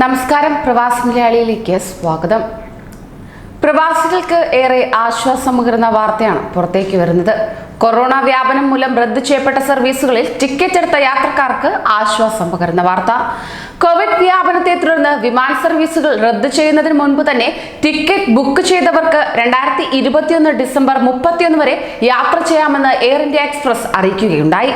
നമസ്കാരം പ്രവാസി മലയാളിയിലേക്ക് സ്വാഗതം. പ്രവാസികൾക്ക് ഏറെ ആശ്വാസം പകരുന്ന വാർത്തയാണ് പുറത്തേക്ക് വരുന്നത്. കൊറോണ വ്യാപനം മൂലം റദ്ദു ചെയ്യപ്പെട്ട സർവീസുകളിൽ ടിക്കറ്റ് എടുത്ത യാത്രക്കാർക്ക് ആശ്വാസം പകരുന്ന വാർത്ത. കോവിഡ് വ്യാപനത്തെ തുടർന്ന് വിമാന സർവീസുകൾ റദ്ദു ചെയ്യുന്നതിന് മുൻപ് തന്നെ ടിക്കറ്റ് ബുക്ക് ചെയ്തവർക്ക് രണ്ടായിരത്തി ഇരുപത്തിയൊന്ന് ഡിസംബർ മുപ്പത്തിയൊന്ന് വരെ യാത്ര ചെയ്യാമെന്ന് എയർ ഇന്ത്യ എക്സ്പ്രസ് അറിയിക്കുകയുണ്ടായി.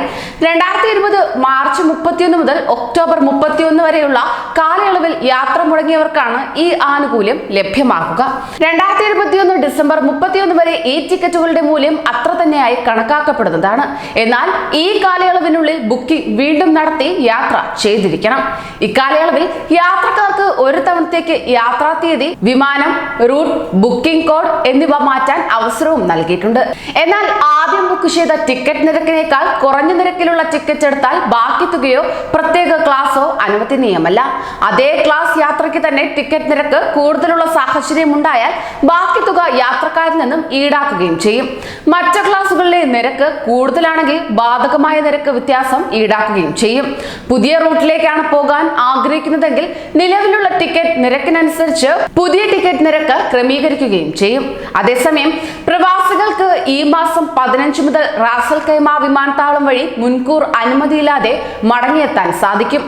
രണ്ടായിരത്തി ഇരുപത് മാർച്ച് മുപ്പത്തിയൊന്ന് മുതൽ ഒക്ടോബർ മുപ്പത്തിയൊന്ന് വരെയുള്ള കാലയളവിൽ യാത്ര മുടങ്ങിയവർക്കാണ് ഈ ആനുകൂല്യം ലഭ്യമാക്കുക രണ്ടായിരത്തി ഇരുപത്തിയൊന്ന് ഡിസംബർ മുപ്പത്തിയൊന്ന് വരെ ഈ ടിക്കറ്റുകളുടെ മൂല്യം അത്ര തന്നെയായി കണക്കാക്കപ്പെടുന്നതാണ്. എന്നാൽ ഈ കാലയളവിനുള്ളിൽ ബുക്കിംഗ് വീണ്ടും നടത്തി യാത്ര ചെയ്തിരിക്കണം. ഇക്കാലയളവിൽ യാത്രക്കാർക്ക് ഒരു തവണത്തേക്ക് യാത്രാ തീയതി വിമാനം റൂട്ട് ബുക്കിംഗ് കോഡ് എന്നിവ മാറ്റാൻ അവസരവും നൽകിയിട്ടുണ്ട്. എന്നാൽ ആദ്യം ബുക്ക് ചെയ്ത ടിക്കറ്റ് നിരക്കിനേക്കാൾ കുറഞ്ഞ നിരക്കിലുള്ള ടിക്കറ്റ് എടുത്താൽ ബാക്കി തുകയോ പ്രത്യേക ക്ലാസോ അനുവദനീയമല്ല അതേ ക്ലാസ് യാത്രയ്ക്ക് തന്നെ ടിക്കറ്റ് നിരക്ക് കൂടുതലുള്ള സാഹചര്യം ഉണ്ടായാൽ ബാക്കി തുക യാത്രക്കാരിൽ നിന്നും ഈടാക്കുകയും ചെയ്യും. മറ്റു ക്ലാസുകളിലെ നിരക്ക് കൂടുതലാണെങ്കിൽ ബാധകമായ നിരക്ക് വ്യത്യാസം ഈടാക്കുകയും ചെയ്യും. പുതിയ റൂട്ടിലേക്കാണ് പോകാൻ ആഗ്രഹിക്കുന്നതെങ്കിൽ നിലവിലുള്ള ടിക്കറ്റ് നിരക്കിനനുസരിച്ച് പുതിയ ടിക്കറ്റ് നിരക്ക് ക്രമീകരിക്കുകയും ചെയ്യും. അതേസമയം പ്രവാസികൾക്ക് ഈ മാസം പതിനഞ്ച് മുതൽ റാസൽ കൈമ വിമാനത്താവളം വഴി മുൻകൂർ അനുമതിയില്ലാതെ മടങ്ങിയെത്താൻ സാധിക്കും.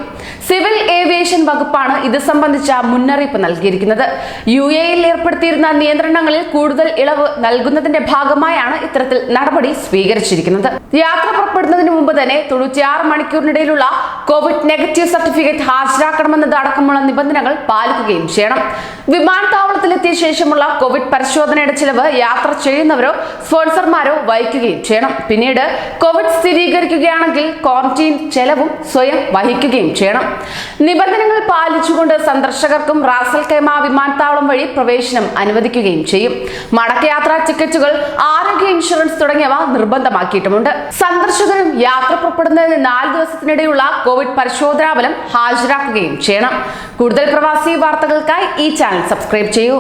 സിവിൽ ഏവിയേഷൻ വകുപ്പാണ് ഇത് സംബന്ധിച്ച മുന്നറിയിപ്പ് നൽകിയിരിക്കുന്നത്. യു എയിൽ ഏർപ്പെടുത്തിയിരുന്ന നിയന്ത്രണങ്ങളിൽ കൂടുതൽ ഇളവ് നൽകുന്നതിന്റെ ഭാഗമായാണ് ഇത്തരത്തിൽ നടപടി സ്വീകരിച്ചിരിക്കുന്നത്. യാത്ര പുറപ്പെടുന്നതിന് മുമ്പ് തന്നെ തൊണ്ണൂറ്റിയാറ് മണിക്കൂറിനിടയിലുള്ള കോവിഡ് നെഗറ്റീവ് സർട്ടിഫിക്കറ്റ് ഹാജരാക്കണമെന്നത് അടക്കമുള്ള നിബന്ധനകൾ പാലിക്കുകയും ചെയ്യണം. വിമാനത്താവളത്തിലെത്തിയ ശേഷമുള്ള കോവിഡ് പരിശോധനയുടെ ചിലവ് യാത്ര ചെയ്യുന്നവരോ സ്പോൺസർമാരോ വഹിക്കുകയും ചെയ്യണം. പിന്നീട് കോവിഡ് സ്ഥിരീകരിക്കുകയാണെങ്കിൽ ക്വാറന്റീൻ ചെലവും സ്വയം വഹിക്കുകയും ചെയ്യണം. നിബന്ധനകൾ പാലിച്ചുകൊണ്ട് സന്ദർശകർക്കും റാസൽ കൈമ വിമാനത്താവളം വഴി പ്രവേശനം അനുവദിക്കുകയും ചെയ്യും. മടക്കയാത്രാ ടിക്കറ്റുകൾ ആരോഗ്യ ഇൻഷുറൻസ് തുടങ്ങിയവ നിർബന്ധമാക്കിയിട്ടുമുണ്ട്. സന്ദർശകരും യാത്ര പുറപ്പെടുന്നതിന് നാല് ദിവസത്തിനിടെയുള്ള കോവിഡ് പരിശോധനാ ഫലം ഹാജരാക്കുകയും ചെയ്യണം. കൂടുതൽ പ്രവാസി വാർത്തകൾക്കായി ഈ ചാനൽ സബ്സ്ക്രൈബ് ചെയ്യൂ.